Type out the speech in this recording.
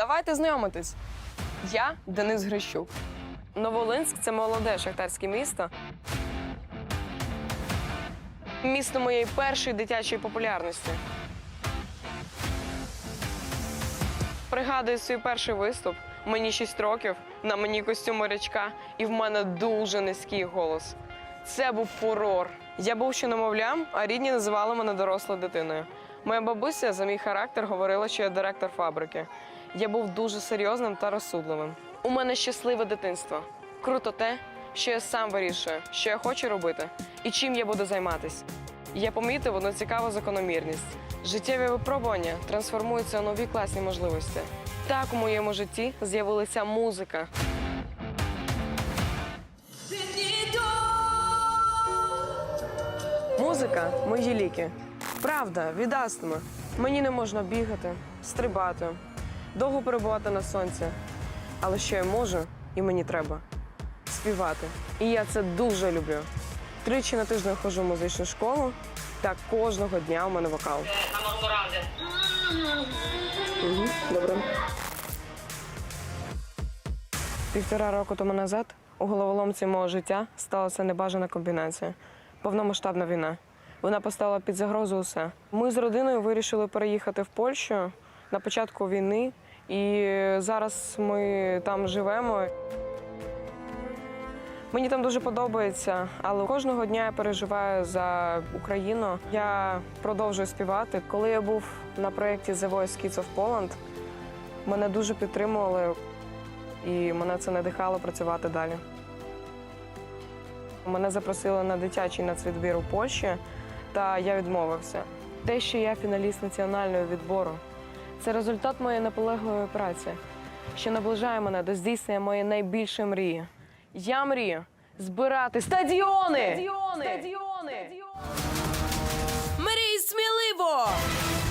Давайте знайомитись. Я Денис Грищук. Новолинськ це молоде шахтарське місто. Місто моєї першої дитячої популярності. Пригадую свій перший виступ. Мені 6 років, на мені костюм морячка, і в мене дуже низький голос. Це був фурор. Я був ще немовлям, а рідні називали мене дорослою дитиною. Моя бабуся за мій характер говорила, що я директор фабрики. Я був дуже серйозним та розсудливим. У мене щасливе дитинство. Круто те, що я сам вирішую, що я хочу робити і чим я буду займатися. Я помітив одну цікаву закономірність. Життєві випробування трансформуються у нові класні можливості. Так у моєму житті з'явилася музика. Музика мої ліки. Правда, від астми. Мені не можна бігати, стрибати, довго перебувати на сонці. Але що я можу, і мені треба співати. І я це дуже люблю. Тричі на тиждень ходжу в музичну школу, та кожного дня у мене вокал. Угу, добре. Півтора року тому назад у головоломці мого життя сталася небажана комбінація. Повномасштабна війна. Вона поставила під загрозу усе. Ми з родиною вирішили переїхати в Польщу на початку війни, і зараз ми там живемо. Мені там дуже подобається, але кожного дня я переживаю за Україну. Я продовжую співати. Коли я був на проєкті The Voice Kids of Poland, мене дуже підтримували, і мене це надихало працювати далі. Мене запросили на дитячий нацвідбір у Польщі, та я відмовився. Те, що я фіналіст національного відбору, це результат моєї наполегливої праці, що наближає мене до здійснення моєї найбільшої мрії. Я мрію збирати стадіони! Стадіони! Стадіони! Мрій сміливо!